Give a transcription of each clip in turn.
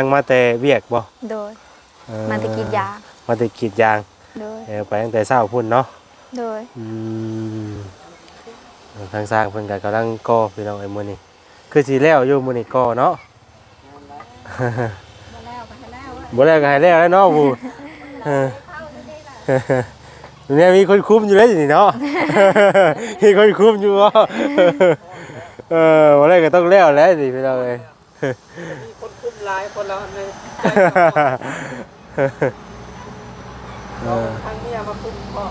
ทางมาแต่เวียกบ่โดย เอ่อมาแตะกรีดยาง มาแต่กรีดยางโดย เออไปตั้งแต่เช้าพุ่นเนาะ โดย อืมทางสร้างเพิ่นก็กำลังก่อพี่น้องไอ้มื้อนี้คือสิแล้วอยู่มื้อนี้ก่อเนาะ บ่แล้วก็ให้แล้วแล้วเนาะผู้เออเนี่ยมีคนคุมอยู่แล้วนี่เนาะ มีคนคุมอยู่บ่เออบ่แล้วก็ต้องแล้วแล้วสิพี่น้องเอ้ยมีคนคุม หลายคนแล้วเลยเออทางเมียมาคุมพ่อ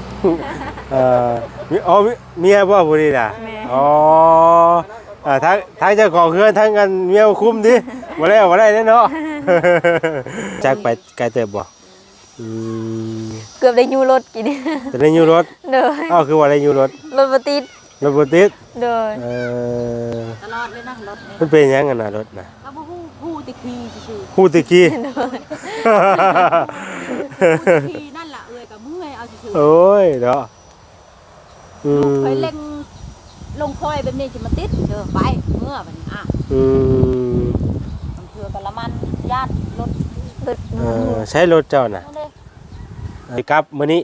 เอ่อมีอ๋อมีเมียบ่ผู้นี้น่ะแม่อ๋ออ่าทั้งทั้งเจ้าของเฮือนทั้งกันเมียคุมดิบ่แล้วบ่ได้เด้อเนาะจักไปไกลเติบบ่อืมเกือบได้ยูรถกินแต่ได้อยู่รถโดยอ้าวคือว่าได้อยู่รถรถบ่ติดรถบ่ติดโดยเออตลอดเลยนะรถเนี่ยมันเป็นหยังกันน่ะรถน่ะ ก็บ่ฮู้ฮู้แติคีซื่อฮู้ตะกี้ๆฮู้แติคีนั่นล่ะเอ้ยก็เมื่อยเอาซื่อโอ้ยเนาะอืมๆเคยเล็งลงคอยแบบนี้สิมาติดเด้อไปเมื่อบัดนี้อะอืมมันเถื่อกะละมันญาติรถรถเออใช้รถเจ้าน่ะเอาเลยสิกลับมื้อนี้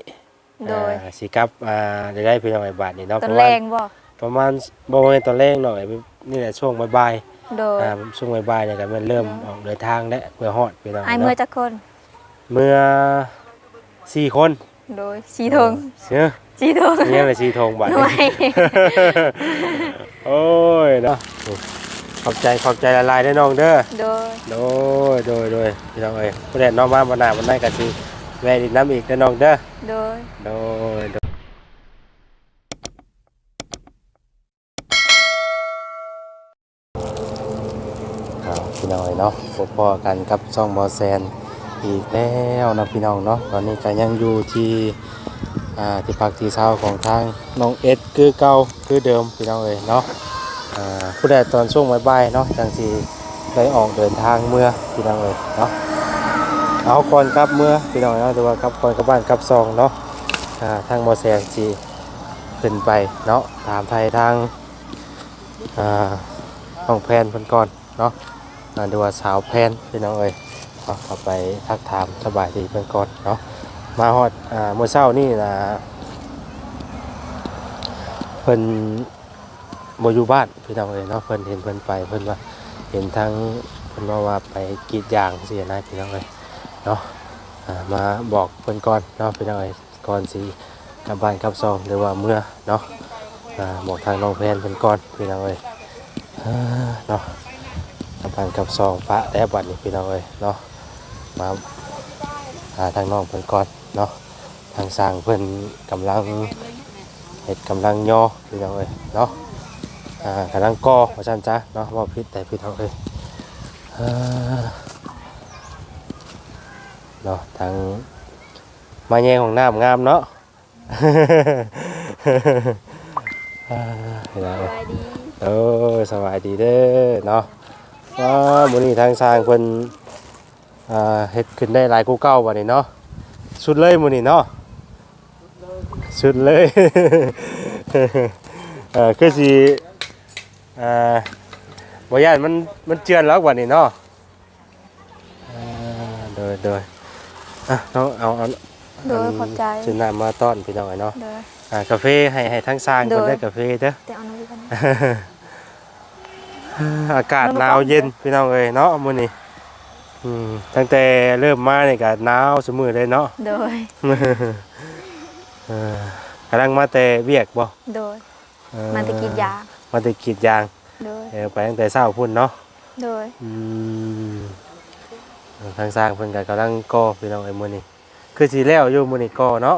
โดยอ่าสิกลับอ่าได้ได้พี่น้องไอ้บาทนี่เนาะตอนประแรมาณงบ่ประมาณบ่ว่าตอนแรกเนาะไอ้นี่แหละช่วงบ่าย โดๆยอ่าช่วงบ่ายๆเนี่ยก็มันเริ่มออกเดินทางแล้วเพื่อฮอดพี่น้องไอ้ายเมื่อเนาะจักคน เมื่อสี่คนโดยสีทงเสียสีทงเนี่ยเลยสีทงบัดหน่วย โอ้ยเนาะขอบใจขอบใจละลายได้อน้องเด้อ โดย โดยโดยโดยพี่น้องเอ้ยผู้ใดน้องมาบ่หน้าบ่ได้ก็สิแวะดินน้ำอีกเด้อน้องเด้อ โดย โดยโดยเอาพี่ น้อยเนาะพบพอกันกับช่องบอแซนอีกแล้วนะพี่น้องเนาะตอนนี้ก็ยังอยู่ที่อ่าที่พักที่เช้าของทางน้องเอ็ดคือเก่าคือเดิมพี่น้องเอ้ยเนาะอ่าผู้ใดตอนช่วงบ่ายๆเนาะจังสีได้ออกเดินทางเมื่อพี่น้องเอ้ยเนาะเอาก่อนกลับเมื่อพี่น้องเนาะหรือว่ากลับก่อนกลับบ้านกลับซองเนาะอ่าทางบอแซนจีขึ้นไปเนาะถามไทยทางอ่าต้องแพนเพิ่นก่อนเนาะ อ่าดูว่าสาวแพนพี่น้องเอ้ยเข้าไปทักถามสบายดีเพิ่อนก่อนเนาะมาฮอดอ่าเมื่อเช้านี่นะเพิ่นบ่อยู่บ้านพี่น้องเอ้ยเนาะเพิ่นเห็นเพิ่นไปเพิ่นว่าเห็นทางเพิ่นว่าว่าไปกรีดยางเสียนะพี่น้องเอ้ยเนาะอ่ามาบอกเพิ่นก่อนเนาะพี่น้องเอ้ยก่อนสิกลับบ้านกลับซองหรือว่าเมื่อเนาะอ่าบอกทางน้องแพนเพิ่นก่อนพี่น้องเอ้ยเนาะ กลับบ้านกลับซองพระแล้วบัดนี้พี่น้องเอ้ยเนาะมาหาทางน้องเพิ่นก่อนเนาะทางสร้างเพิ่นกำลังเฮ็ดกำลังย่อพี่น้องเอ้ยเนาะอ่ากำลังก่อว่าซั่นจ้ะเนาะว่าผิดแต่พี่น้องเอ้ยอ่าเนาะทางมาแยงของน้ำงามเนาะอ่าเห็นแล้วเออสบายดีเด้อเนาะ ว้ามื้อนี้ทางสร้างเพิ่นอ่าเฮ็ดขึ้นได้หลายกูเก่าบัดนี้เนาะสุดเลยมื้อนี้เนาะสุดเลย เออคือสิอ่าบ่ย่านมันมันเจือนแล้วบัดนี้เนาะอ่าโดยโดยอะน้องเอาเอาโดยขอบใจจินน้ำมาต้อนพี่น้องไอ้เนาะโดยอ่ากาแฟให้ให้ทั้งสร้างโดคนยได้กาแฟเด้อ แต่เอาน้ำไปกันนะ อากาศหนาวเย็นพี่น้องเอ้ยเนาะมื้อนี้อืมตั้งแต่เริ่มมานี่ก็หนาวเสมอเลยเนาะโดยเออกำลังมาแต่เวียกบ่โดยเออมาแตะกรีดยางมาแต่กรีดยางโดยเออไปตั้งแต่เช้าพุ่นเนาะ โดยอืมทางสร้างเพิ่นก็กำลังก่อพี่น้องไอ้มื้อนี้คือสิแล้วอยู่มื้อนี้ก่อเนาะ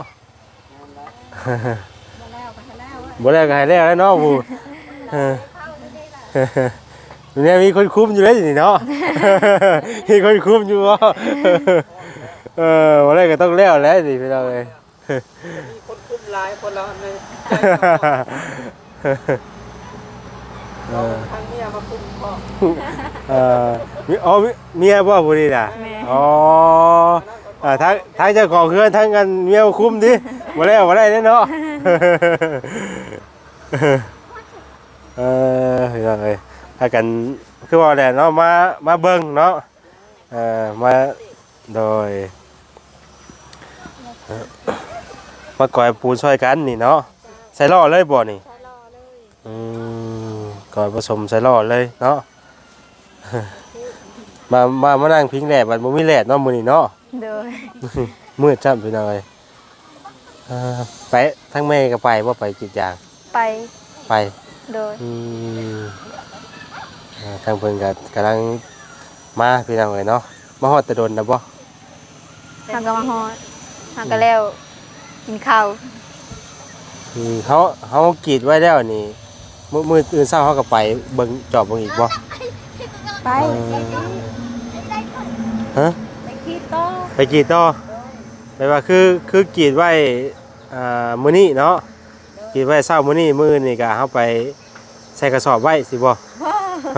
บ่แล้วก็ให้แล้วแล้วเนาะผู้เออ เนี่ยมีคนคุมอยู่แล้วนี่เนาะ มีคนคุมอยู่บ่เออบ่แล้วก็ต้องแล้วแล้วสิพี่น้องเอ้ยมีคนคุมหลายคนแล้วเลยเออทางเมียมาคุมพ่อเออมีอ๋อมีเมียบ่ผู้นี้น่ะแม่อ๋ออ่าทั้งทั้งเจ้าของเฮือนทั้งกันเมียคุมดิบ่แล้วบ่ได้เด้อเนาะ เออพี่น้องเอ้ย ถ้ากันคือว่าแหละเนาะมามาเบิ่งเนาะเอ่อมาโดยเอ่อมาก่อยปูนช่วยกันนี่เนาะใส่ล่อเลยบ่นี่ใช่รอเลยอืมก่อยผสมใส่ล่อเลยเนาะมามามานั่งพิงแดดบัดบ่มีแดดเนาะมื้อนี้เนาะโดยมืดจ้ำพี่น้องเอ้ยเอ่อไปทั้งแม่ก็ไปบ่ไปกรีดยางไปไปโดยอืมอ่า ทางเพิ่นก็กำลังมาพี่น้องเอ้ยเนาะมาฮอดแตะดนนะบ่ทางก็มาฮอดทางก็แล้วกินข้าวอืมเขาเขากรีดไว้แล้วนี่มื้อมื้ออื่นเช้าเขาก็ไปเบิ่งจอบเบิ่งอีกบ่ไปฮะไปคิดต่อไปกรีดต่อแปลว่าคือคือกรีดไว้อ่ามื้อนี้เนาะกรีดไว้เช้ามื้อนี้มื้อนี่ก็เฮาไปใส่กระสอบไว้สิบ่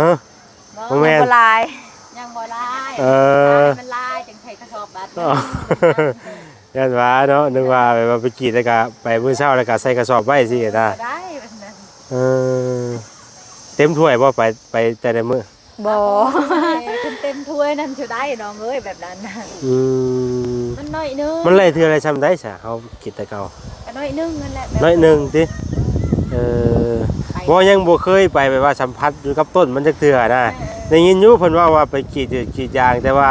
ฮะ บ่แม่น บ่ลาย ยังบ่ลายเออมันลายจังไผกระสอบบัตรอ๋อยันว่าเนาะนึกว่าแบบว่าไปกรีดแล้วก็ไปมื้อเช้าแล้วก็ใส่กระสอบไว้สินะบ่ได้แบบนั้นเออเต็มถ้วยบ่ไปไปแต่ละมื้อบ่คุณเต็มถ้วยนั่นจะได้น้องเอ้ยแบบนั้นน่ะอืมมันน้อยนึงมันไล่เทื่ออะไรซำได้ซะเฮากินแต่เก่าก็น้อยนึงนั่นแหละแบบน้อยหนึงติเออบ่ยังบ่เคยไปแบบว่าสัมผัสอยู่กับต้นมันจักเทื่อนะได้ยินอยู่เพิ่นว่าว่าไปกรีดอยู่กรีดยาง แต่ว่า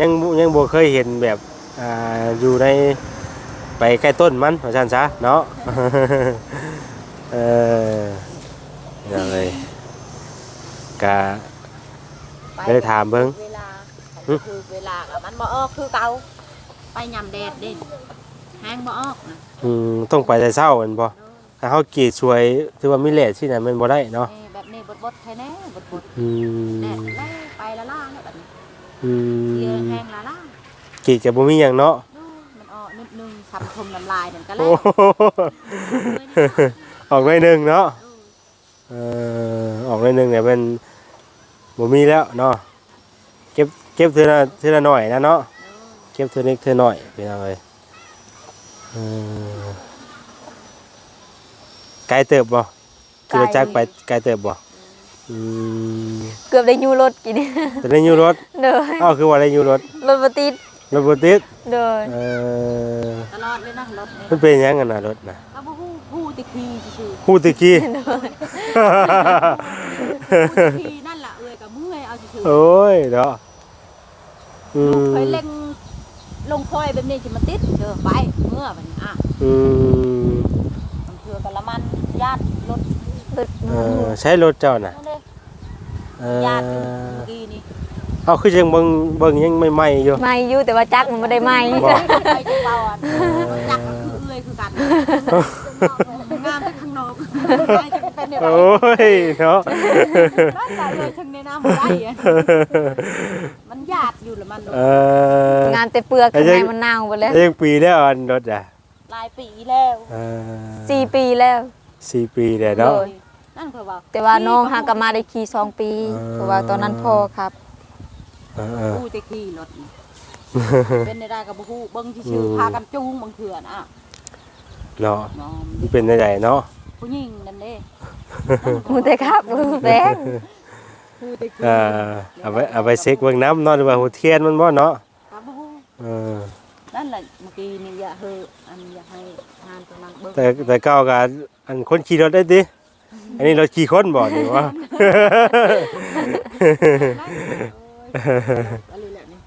ยังบ่ยังบ่เคยเห็นแบบอ่าอยู่ในไปใกล้ต้นมันว่าซั่นซะเนาะเออยังไงกะไปได้ถามเบิ่งเวลาหึคือเวลาก็มันบ่ออกคือเก่าไปยำแดดเด่นแห้งบ่ออกนะอืมต้องไปแต่เช้าแม่นบ่ ถ้าเฮากรีดช่วยถือว่ามีเลทที่นั่นมันบ่ได้เนาะเอ้ยแบบนี้บดๆแค่แน่บดอืๆแดมดแล่ไปละล่าแล้วแบบนี้อืเยอะมแห้งละล่ากรีดก็บ่มีหยังเนาะดูมันออกนิดนึงทำทมน้ำลายนั่นก็โอ้แล้วโหออกหน่อยหนึงเนาะเออออกหน่อยหนึงเนี่ยมันบ่มีแล้วเนาะเก็บเก็บเทื่อละเทื่อละหน่อยนะเนาะเก็บเทื่อนิดเทื่อหน่อยพี่น้องเอ้ยเออ ไกลเติบบ่ขี่รถจักรไปไกลเติบบ่อืมเกือบได้อยู่รถกินแต่ได้อยู่รถโดยอ้าวคือว่าได้อยู่รถรถบ่ติดรถบ่ติดโดยเออตลอดเลยนะรถเนี่ยมันเป็นหยังกันน่ะรถน่ะก็บ่ฮู้ฮู้แติคีซื่อฮู้ตะกี้ๆฮู้แติคีนั่นล่ะเอ้ยก็เมื่อยเอาซื่อโอ้ยเนาะอืๆลูกมเคยเล็งลงคอยแบบนี้สิมันติดเด้อไปเมื่อบัดนี้อะอืม มันเถื่อกะละมันญาติรถ รถ เออ ใช้รถเจ้าน่ะนั่นเด้เอญาติอเมื่อกี้นี่เอาคือยังเบิ่งเบิ่งยังใหม่ๆอยู่ ไม่อยู่แต่ว่าจักมันบ่ได้ไหมบ่ ไปจังเบาอะจักก็คือเอื้อยคือกันงามไปข้างนอกไปจะเป็นได้ไรโอ้ยเนาะร้านตายเลยทั้งในน้ำบ่ได้อะมันญาติอยู่ละมันเออ งานแต่เปลือกข้างในมันเน่าหมดแล้วยังปีแล้วอันรถอะหลายปีแล้วเออสี่ปีแล้วสี่ปีแล้วเนาะ โดย นั่นคือว่าแต่ว่าน้องหาก็มาได้ขี่สองปีอ่า เพราะว่าตอนนั้นพ่อครับ เออเออ ผู้จะขี่รถนี่เป็นได้ได้กับผู้เบิ้งที่ชื่ออืมพากันจูงบางเถื่อนอะเนาะน้องมันเป็นได้เนาะ Ừ. ผู้หญิงนั่นเด้มูแต่ครับมูแบงผู้จะขี่เออเอาไปเอาไปเช็คเบิ่งน้ำเนาะหรือว่าหัวเทียนมันบ่เนาะกับผู้เออนั่นแหละเมื่อกี้นี่อย่าเฮออันอย่าให้ทานตรงนั้นเบิ้งแต่แต่เก่าก็อันคนขี่รถได้ติ อันนี้เรถขี่คนบ่นี่วะอะไรและนี่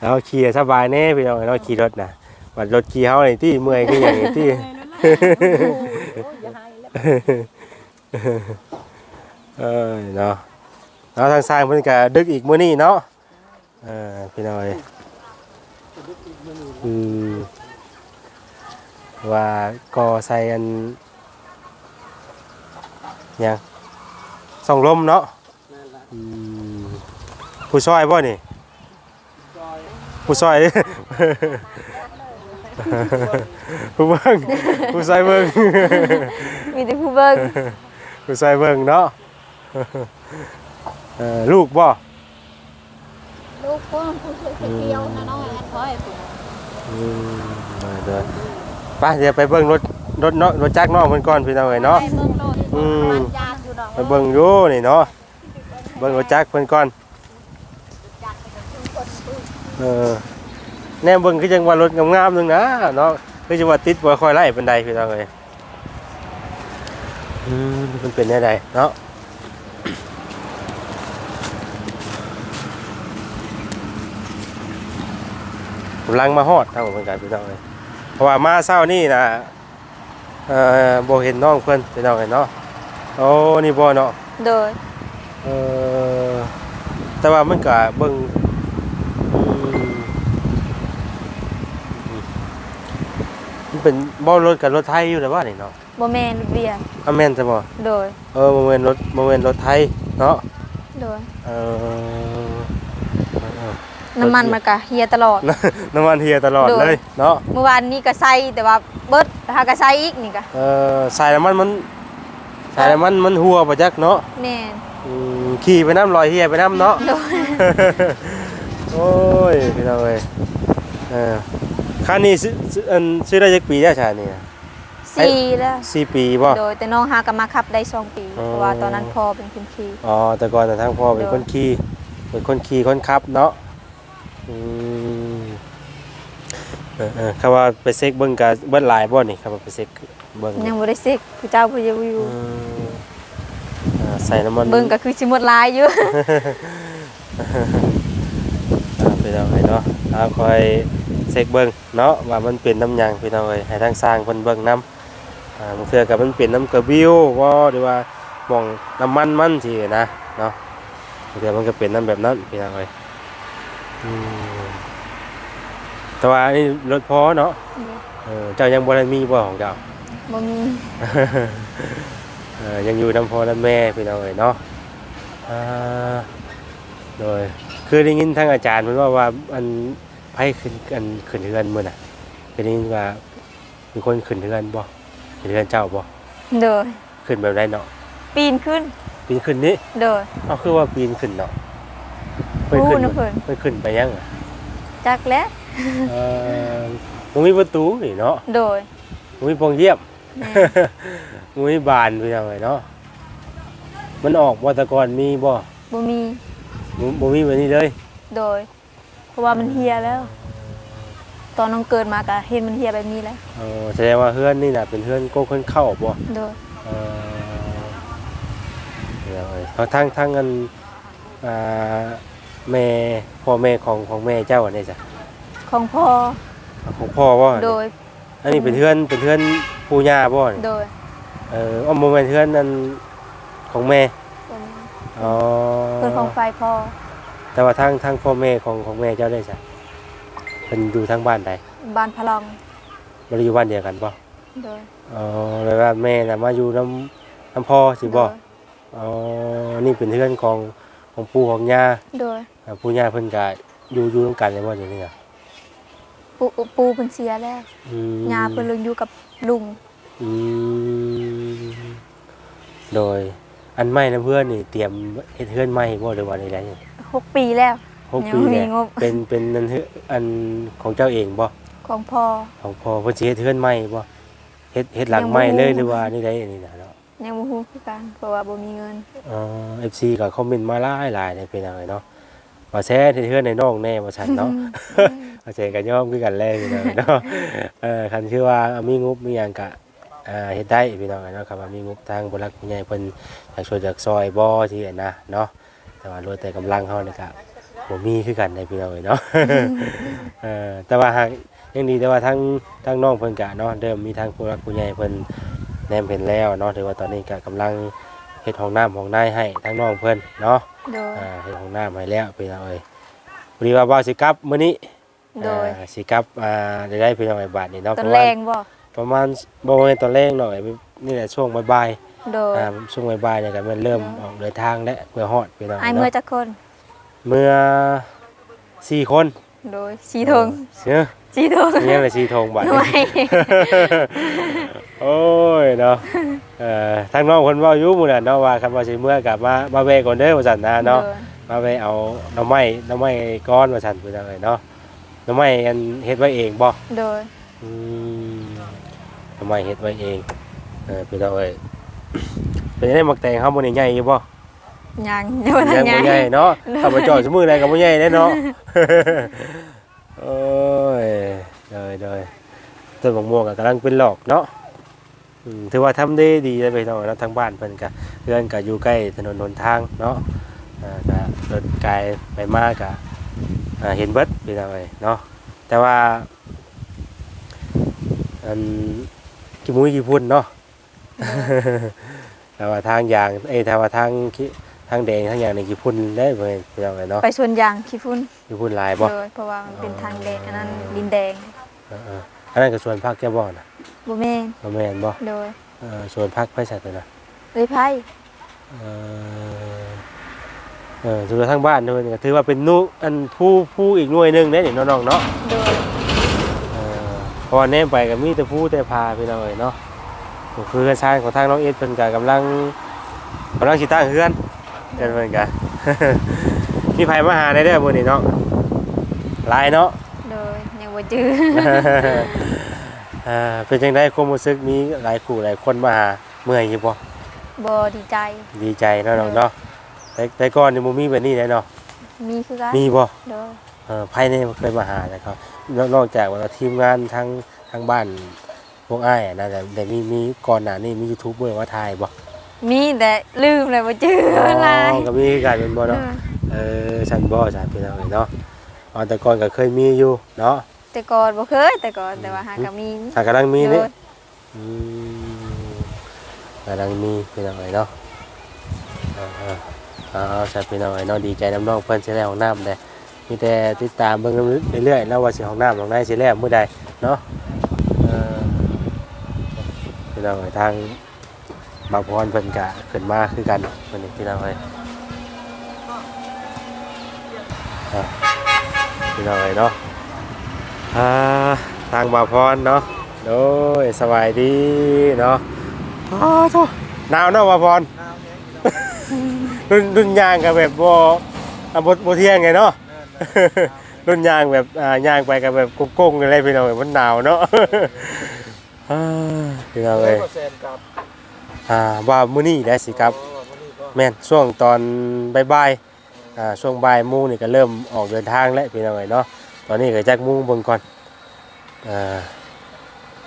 แล้วขี่สบายแน่พี่น้องเราขี่รถนะบัดรถขี่เฮานี่ที่เมื่อยคืออย่างที่โอ้ยอย่าให้แล้วเออเนาะแล้วทางสร้างเพิ่นก็ดึกอีกมื้อนี้เนาะเออพี่น้อยอืม ว่าก่อใส่อันหยังส่องลมเนาะอืมผู้ช่วยบ่นี่ผู้ช่วยผู้เบิ่งผู้ช่วยเบิ่งมีแต่ผู้เบิ่งผู้ชายเบิ่งเนาะเอ่อลูกบ่ลูกพ่อผู้ช่วยเที่ยวนะน้องแอนคอยผู้อืมเดี๋ยว ไปเดี๋ยวไปเบิ่งรถรถเนาะรถจักรน้องเพิ่นก่อนพี่น้องเอ้ยเนาะไปเบิ่งโลดอืมมันญาติอยู่ดอกไปเบิ่งอยู่นี่เนาะเบิ่งรถจักรเพิ่นก่อนเออแนมเบิ่งคือจังว่ารถงามๆนึงนะเนาะคือจังว่าติดบ่ค่อยไล่ปานใดพี่น้องเอ้ยอืมมันเป็นแนวใดเนาะกำลังมาฮอดทางผมเหมือนกันพี่น้องเอ้ย เพราะว่ามาเช้านี่นะเอ่อบ่เห็นน้องเพิ่นพี่น้องเอ้ยเนาะโอ้นี่บ่เนาะโดยเออแต่ว่ามันก็เบิ่งอืมมันเป็นบ่รถกับรถไทยอยู่แต่ว่านี่เนาะบ่แม่นรถเบียร์อแม่นจะบ่โดย เออบ่แม่นรถบ่แม่นรถไทยเนาะโดย เออเออ น้ำมันมันก็เฮียตลอด น้ำมันเฮียตลอดโดยเลยเนาะเมื่อวานนี้ก็ใส่แต่ว่าเบิดหาก็ใส่อีกนี่ก็เออสายน้ำมันมันสายน้ำมันมันหัวบ่จักเนาะแม่นอืมขี่ไปน้ำลอยเฮียไปน้ำเนาะโดยโอ้ยพี่น้องเอ้ยเออคันนี้ซื้อซื้ออันซื้อได้จักปีแล้วชานี่นะสี่แล้วสี่ปีบ่โดยแต่น้องหาก็มาขับได้สองปีอ๋อเพราะว่าตอนนั้นพ่อเป็นคนขี่อ๋อแต่ก่อนแต่ะทางพ่อเป็นโดยคนขี่เป็นคนขี่คนขับเนาะ อืมเออเออคำว่าไปเซ็กเบิ่งกับเบิ่งหลายบ่นี่ครับว่าไปเซ็กเบิ่งยังบ่ได้เซ็กผู้เจ้าผู้อยู่อยู่อืมอ่าใส่น้ำมัน เบิ่งก็คือสิหมดลายอยู่ อ่าพี่น้องเอ้ยเนาะเอาคอยเซ็กเบิ่งเนาะว่ามันเป็นน้ำหยังพี่น้องเอ้ยให้ทางสร้างเพิ่นเบิ่งนํอ่าบางเทื่อก็มันเป็นน้ำกระบิวบ่หรือว่าหม่องน้ำมันมันสินะเนาะบางเทื่อมันก็เป็นน้ำแบบนั้นพี่น้องเอ้ยอืม แต่ว่าอันนี้รถพอเนาะเออเจ้ายังบ่ได้มีบ่ของเจ้าบ่มีเอ่อยังอยู่น้ำพ่อน้ำแม่พี่น้องเอ๋ยเนาะอ่าโดยคือได้ยินทางอาจารย์เพิ่นว่าว่าอันไผขึ้นอันขึ้นเรือนมื้อน่ะเป็นได้ยินว่ามีคนขึ้นเรือนบ่ขึ้นเรือนเจ้าบ่โดยขึ้นแบบใดเนาะปีนขึ้นปีนขึ้นนี้โดยเอาคือว่าปีนขึ้นเนาะ เพิ่นโอ้ขึ้นนะเพิ่นเพิ่นขึ้นไปยังอะจักแล้วเอ่อบ่มีประตูนี่เนาะโดยบ่มีโปรงเยี่ยม แม่ บ่มีบานพี่น้องเอ๋ยเนาะมันออกบ่แตะกอนมีบ่บ่มีบ่บ่มีแบบนี้เลยโดย เพราะว่ามันเฮียแล้ว ตอนน้องเกิดมาก็เห็นมันเฮียแบบนี้แล้วเออแสดงว่าเฮือนนี่น่ะเป็นเฮือนโก้เฮือนเข้าบ่ โดยเออเดี๋ยวเอ้ยเอาทางทางอันอ่า แม่พ่อแม่ของของแม่เจ้าอันนี้จ้ะของพ่อของพ่อบ่โดย อันนี้เป็นเฮือนเป็นเฮือนปู่ย่าบ่นี่โดยเออเอาบ่แม่นเฮือนอันของแม่บ่มีอ๋อเพื่อนของฝ่ายพ่อแต่ว่าทางทางพ่อแม่ของของแม่เจ้าได้จ้ะเพิ่นอยู่ทางบ้านใดบ้านพะลองบ่ได้อยู่บ้านเดียวกันบ่โดยอ๋อแปลว่าแม่น่ะมาอยู่น้ำน้ำพ่อสิบ่โดยอ๋อนี่เป็นเพื่อนของของปู่ของย่าโดย อ่าปู่ย่าเพิ่นก็อยู่อยู่ร่วมกันเลยว่าอย่างนี้อะปูปูเพิ่นเสียแล้วอืมยาเพิ่นเลยอยู่กับลุงอืมโดย อันใหม่นะเพื่อนนี่เตรียมเฮ็ดเฮือนใหม่บ่หรือว่าใดๆนี่หกปีแล้ว หกยังปีบ่มีเนี่ยงบ เป็นเป็นอันเฮืออันของเจ้าเองบ่ของพ่อ ของพ่อเพิ่นสิเฮ็ดเฮือนใหม่บ่เฮ็ดเฮ็ดหลังยังบ่ใหม่เลยรู้ หรือว่านี่ใดอันนี้น่ะเนาะ ยังบ่ฮู้คือกันเพราะว่าบ่มีเงินอ๋อ FC ก็คอมเมนต์มาหลายหลายๆเนี่ยเป็นจังไดเนาะ ว่าแซ่เฮ็ดเฮือนในน้องแน่ว่าซั่นเนาะอาเจกันย่อมคือกันแรกพี่น้องเนาะเออคันชื่อว่ามีงบมีหยังกะอ่าเฮ็ดได้พี่น้องเนาะครับว่ามีงบทางผู้หลักผู้ใหญ่เพิ่นอยากช่วยจากซอยบ่ที่นะเนาะแต่ว่ารวยแต่กำลังเฮานี่ก็บ่มีคือกันได้พี่น้องเนาะเออแต่ว่าหากยังดีแต่ว่าทั้งทั้งน้องเพิ่นกะเนาะเดิมมีทางผู้หลักผู้ใหญ่เพิ่นแนมเห็นแล้วเนาะถือว่าตอนนี้ก็กำลัง เฮ็ดห้องน้ำห้องนายให้ทั้งน้องเพิ่นเนาะโดย อ่าเฮ็ดห้องน้ำให้แล้วพี่น้องเอ้ยพอดีว่าบ่าวสิกลับมื้อนี้โดย อ่าสิกลับอ่าได้ได้พี่น้องไอ้บาทนี่เนาะตอนประแรมาณงบ่ประมาณบ่แม่นตอนแรกหน่อยนี่แหละช่วงบ่ายโดๆยอ่าช่วงบ่ายๆเนี่ยก็มันเริ่มออกเดินทางแล้วเพื่อฮอดพี่น้องอายเมื่อเนาะจักคน เมื่อสี่คนโดยสีทงเสือ สีทงมีหยังเลยสี่ธงบาดหน่วยโอ้ยเนาะเอ่อทางน้องเพิ่นเว้าอยู่มื้อนั้นเนาะว่าคันว่าสิเมื่อกลับมามาแวะก่อนเด้อว่าซั่นนะเนาะโดยมาไปเอาหน่อไม้หน่อไม้ก้อนมาสั่นไปจังเลยเนาะหน่อไม้อันเฮ็ดไว้เองบ่โดยอืมหน่อไม้เฮ็ดไว้เองเออพี่น้องเอ้ยเป็นได้หมักแตงเฮาบ่ได้ใหญ่อยู่บ่ยังยังบ่ทัยังนบ่ใหใหญ่ญ่เนาะถ้าไปจอดสมือใดก็บ่ใหญ่แน่เนาะโอ้ย เดยเดยต้นมะม่วงก็กำลังเป็นหลอกเนาะอืมถือว่าทำได้ดีเลยไปเนาะแล้วทางบ้านเพิ่นก็เพื่อนก็อยู่ใกล้ถนนหนทางเนาะอ่าก็รถไกลไปมากก็อ่าเห็นเบิดไปหน่อยเนาะแต่ว่าอันกี่มุ้ยกี่พุ่นเนาะ แต่ว่าทางยางเอ้ยแต่ว่าทางขี้ทางแดงทางยางนี่กี่พุ่นได้เพิ่นไปเอาไงเนาะไปสวนยางขี้ฝุ่นกี่พุ่นหลายบ่ เลยเพราะว่ามันเป็นทางแดงอันนั้นดินแดงเออๆอันนั้นก็สวนพักแก้บ่น่ะบ่แม่นบ่แม่นบ่โดยเออสวนพักไผสัตว์น่ะเลยไผเออเออถือว่าทางบ้านเพิ่นก็ถือว่าเป็นนุอันผู้ผู้อีกหน่วยหนึงเด้นี่น้องๆเนาะโดยเออเพราะว่าแนมไปก็มีแต่ผู้แต่พาพี่น้องเอ้ยเนาะก็คือการสร้างของทางน้องเอสเพิ่นก็กำลังกำลังสิตั้งเฮือนเพิ่นเพิ่นก็ มีไผมาหาได้เด้อมื้อนี้เนาะหลายเนาะโดยยัง บ่จื้ออ่าเป็นจังได๋ความรู้สึกมีหลายคู่หลายคนมาหาเมื่อยอยู่บ่บ่ดีใจ ดีใจเนาะน้องเนาะแต่แต่ก่อนนี่บ่มีแบบนี้เลยเนาะมีคือกันมีบ่โดยเออภายในเคยมาหานะครับนอกนอกจากว่าทีมงานทางทางบ้านพวกอ้ายอะนะแต่แต่มีมีก่อนหน้านี้มียูทูบเบอร์มาถ่ายบ่มีแต่ลืมเลยบ่จื้อหลายก็มีคือกันเป็นบ่เนาะเออฉันบ่ฉันเป็นเอาไว้เนาะอ๋อแต่ก่อนก็เคยมีอยู่เนาะ แต่ก่อนบ่เคยแต่ก่อนแต่ว่าหาก็มีถ้ากำลังมีโดนี่ยอืมกำลังมีเป็นเอาไว้เนาะเออเออเอาเอาฉันเป็นเอาไว้เนาะดีใจน้ำน้องเพิ่นสิแล้วห้องน้ำได้มีแต่ติดตามเบิ่งเรื่อยๆแล้วว่าสิห้องน้ำห้องไหนสิแล้วมื้อใดเนาะเออพี่น้องเอ้ยทางบางพรเพิ่นกะขึ้นมาคือกันเพิ่นนี่พี่น้องเอ้ยอะพี่น้องเอ้ยเนาะอ่า ทางบางพรเนาะโดยสบายดีเนาะอ้าวโธ่หนาวเนาะบางพรรุ่นรุ่นยางกับแบบบ่อะบ่บ่เที่ยงไงเนาะรุ่นยางแบบอ่ายางไปกับแบบก้งๆอะไรพี่น้องเอ้ยมันหนาวเนาะอ่าพี่น้องเอ้ยแซนกับอ่าว่ามื้อนี้ได้สิครับวันนี้ก็แม่นช่วงตอนบ่ายๆอ่าช่วงบ่ายโมงนี่ก็เริ่มออกเดินทางแล้วพี่น้องเอ้ยเนาะ ตอนนี้ก็จักโมงเบิ่งก่อนอ่า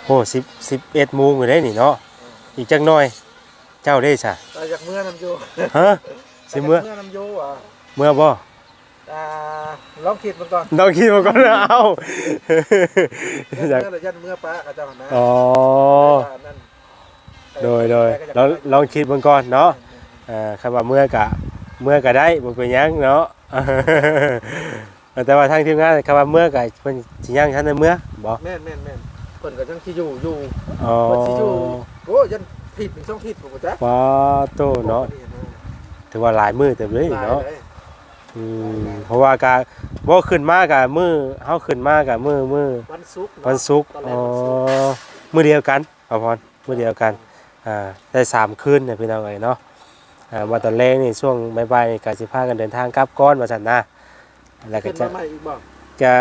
โอ้10 11โมงอยู่ได้นี่เนาะอีกจักหน่อย เจ้าได้ซะตาจากเมื่อนำโยฮะสิเมื่อเมื่อนำโยอะเมื่อบ่อ่าลองคิดมันก่อนต้องคิดมาก่อนนะเอ้าเมื่ออยากเมื่อยันเมื่อป้ากับเจ้านะอ๋อนั่นโดยโดยลองลองคิดเบิ่งก่อนเนาะอ่าคำว่าเมื่อกะเมื่อก็ได้บ่เป็นหยังเนาะ แต่ว่าทางทีมงานคำว่าเมื่อกะเพิ่นสิยังทันได้เมื่อบ่แม่นแม่นแม่นเพิ่นก็จังที่อยู่อยู่อ๋อเพิ่นสิอยู่โอ้ยันผิดเป็นช่องผิดผมก็จ๊ะว้าโตเนาะถือว่าหลายมื้อเต็มเลยเนาะอืมเพราะว่ากะบ่ขึ้นมากะมื้อเฮาขึ้นมากะมื้อมื้อวันศุกร์วันศุกร์อ๋อมื้อเดียวกันเอาพรมื้อเดียวกันอ่าได้สามคืนเนี่ยพี่น้องเอ้ยเนาะอ่ามาตอนแรกนี่ช่วงบ่ายๆนี่ก็สิพากันเดินทางกลับก่อนว่าซั่นนะ แล้วก็ขึ้นจะมาใหม่อีกบ่จะ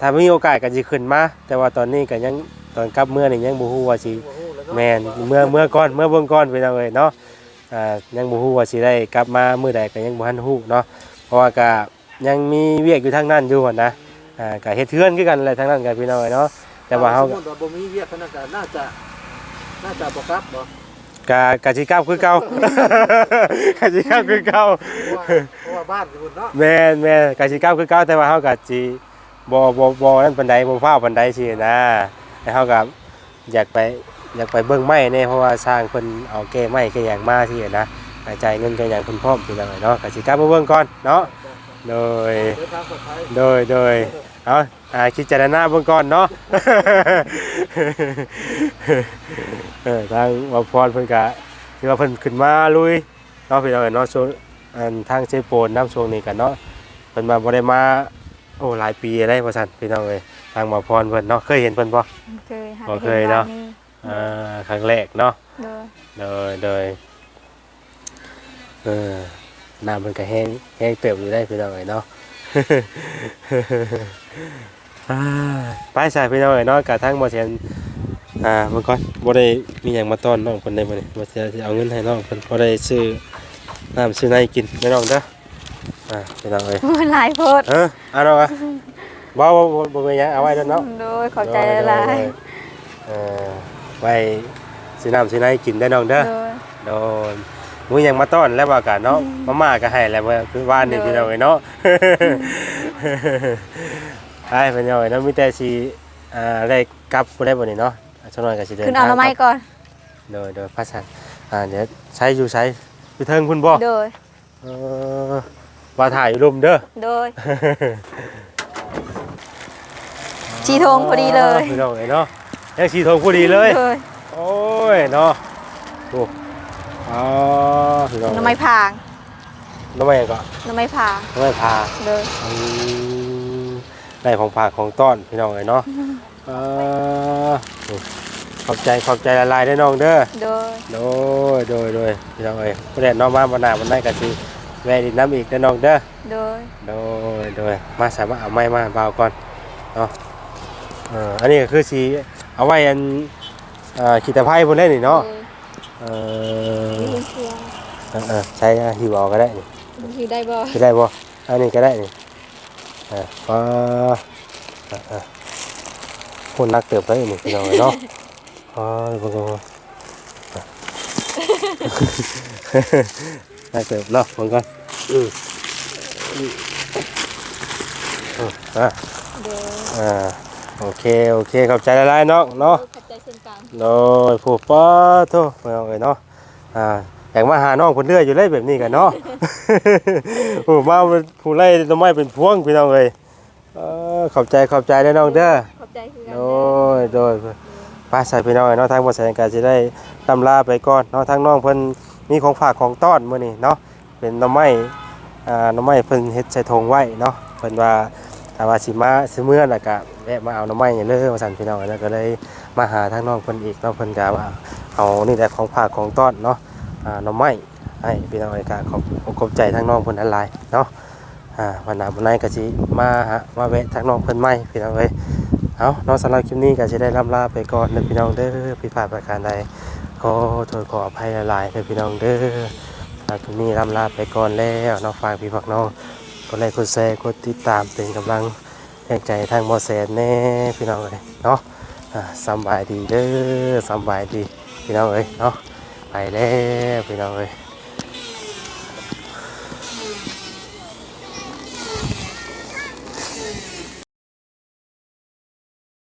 ถ้ามีโอกาสก็สิขึ้นมาแต่ว่าตอนนี้ก็ยังตอนกลับเมื่อนี่ยังบ่ฮู้ว่าสิ โอ้โหแล้วเนาะแม่นเมื่อเมื่อก่อนเมื่อเบิ่งก่อนพี่น้องเอ้ยเนาะอ่ายังบ่ฮู้ว่าสิได้กลับมามื้อใดก็ยังบ่ทันฮู้เนาะเพราะว่าก็ยังมีเวียกอยู่ทางนั้นอยู่หั่นนะอ่าก็เฮ็ดเทือนคือกันแหละทางนั้นก็พี่น้องเอ้ยเนาะแต่ว่าเฮาสมมุติว่าบ่มีเวียกธนาคารน่าจะ น่าจะบ่กลับบ่ ก็ก็สิกลับคือเก่าก็สิกลับคือเก่าเพราะว่าเพราะว่าบ้านอยู่เนาะแม่นแม่นก็สิกลับคือเก่าแต่ว่าเฮาก็สิบ่บ่บ่นั่นปานใดบ่ฟ้าวปานใดสินะแต่เฮาก็อยากไปอยากไปเบิ่งไม้แน่เพราะว่าสร้างเพิ่นเอาแก้ไม้แก้หยังมาสินะกระจายเงินแก้หยังเพิ่นพร้อมพี่น้องเอ้ยเนาะก็สิกลับมาเบิ่งก่อนเนาะ โดยเดินทางปลอดภัยโดย โดย เอาอ่าคิดจารณาเบิ่งก่อนเนาะ เออทางวาพรเพิ่นก็ที่ว่าเพิ่นขึ้นมาลุยเนาะพี่น้องเอ้ยเนาะช่วงอันทางเซโปนน้ำช่วงนี้กันเนาะเพิ่นมาบ่ได้มาโอ้หลายปีอะไรว่าซั่นพี่น้องเอ้ยทางวาพรเพิ่นเนาะเคยเห็นเพิ่นบ่ เคยหาบ่เคยเนาะห็บ้อ่าครั้งแรกเนาะ โดย โดย โดย เออ น้ำมันก็แห้งแห้งเติบอยู่ได้พี่น้องเอ้ยเนาะอ่าไปใส่พี่น้องเอ้ยเนาะกะทั้งบ่เทียนอ่าเมื่อก่อนบ่ได้มีหยังมาต้อนน้องเพิ่นได้บ่นี่บ่เทียนสิเอาเงินให้น้องเพิ่นบ่ได้ซื้อน้ำซื้อในกินพี่น้องเด้ออ่าพี่น้องเอ้ยมันหลายโพดเออเอาเนาะวะบ่บ่บ่บ่เป็นหยังเอาไว้เด้อเนาะโดยขอบใจหลายเออไว้ซื้อน้ำซื้อในกินได้อน้องเด้อโดยโดน มื้อหยังมาต้อนแล้วว่ากันเนาะมาม่าก็ให้แล้วเมื่อคือว่านนี่พี่น้องเอ้ยเนาะไอ้เป็นยังไงเนาะมีแต่สิอ่าได้กลับบ่ได้บ่นี่เนาะสักหน่อยก็สิเดินขึ้นเอาละไม้กลับก่อนโดยโดยพระสันอ่าเดี๋ยวใช้อยู่ใช้อยู่เทิงคุณบ่โดยเออว่าถ่ายอยู่รุมเด้อโดยชีทงพอดีเลยพี่น้องเอ้ยเนาะยังสีทงพอดีเลยโดยโอ้ยเนาะโอ้ อ๋อพี่น้องหน้ำไม้พางน้ำไม้ก็หน้ำไม้พางน้ำไม้พาโดยอืมได้ของฝากของต้อนพี่น้องเอ้ยเนาะเออขอบใจขอบใจละลายได้อน้องเด้อโดยโดยโดยโดยพี่น้องเอ้ยประเด็นน้องมาบรรณาบรรณากันสิแวะดินน้ำอีกได้อน้องเด้อโดยโดยโดยมาสามารถเอาไม้มาเบาก่อนเนาะเอออันนี้ก็คือสีเอาไว้อันเอ่อขีดตะไคร้บนเล่นนี่เนาะเออเออเออใช้หิวเอาก็ได้นี่อยู่ได้บ่จะได้บ่อันนี้ก็ได้นี่เออพอเออเออคนนักเติบได้นี่พี่น้องเอ้ยเนาะอ๋อบ่บ่บ่นักเติบเนาะเบิ่งก่อนอืออืออืออะโดยอ่าโอเคโอเคขอบใจหลายๆเนาะเนาะขอบใจเช่นกันโดยผู้ป้าโทษไปเอาเลยเนาะอ่าอยากมาหาน้องคนเรื่อยอยู่เลยแบบนี้กันเนาะผู้มาเป็นผู้ไล่ต้นไม้เป็นพวงพี่น้องเลยเออขอบใจขอบใจได้อน้องเด้อขอบใจคือกันโดยโดยป้าใส่พี่น้องเนาะทางบ่แสดงการจะได้ตำลาไปก่อนเนาะทางน้องเพิ่นมีของฝากของต้อนมื้อนี้เนาะเป็นหน่อไม้อ่าหน่อไม้เพิ่นเฮ็ดใส่ถุงไว้เนาะเพิ่นว่าถ้าว่าสิมาสิเมื่อแล้วก็แวะมาเอาหน่อไม้นี่เลยว่าซั่นพี่น้องแล้วก็เลยมาหาทางน้องเพิ่นอีกเนาะเพิ่นก็ว่าเอานี่แหละของฝากของต้อนเนาะอ่า หน่อไม้ให้พี่น้องเอ้ยก็ขอบขอบใจทางน้องเพิ่นหลายเนาะอ่าวันหน้าวันไหนก็สิมาหามาแวะทางน้องเพิ่นใหม่พี่น้องเอ้ยเอาเนาะสำหรับคลิปนี้ก็จะได้ล่ำลาไปก่อนนะพี่น้องเด้อผิดพลาดประการใดขอโทษขออภัยหลายๆนะพี่น้องเด้อสำหรับคลิปนี้ล่ำลาไปก่อนแล้วน้องฝากพี่ฝากน้องกดไลค์กดแชร์กดติดตามเป็นกำลังแรงใจทางมอแสนแน่พี่น้องเลยเนาะสบายดีเด้อสบายดีพี่น้องเอ้ยเนาะ ไปแล้วพี่น้องเอ้ย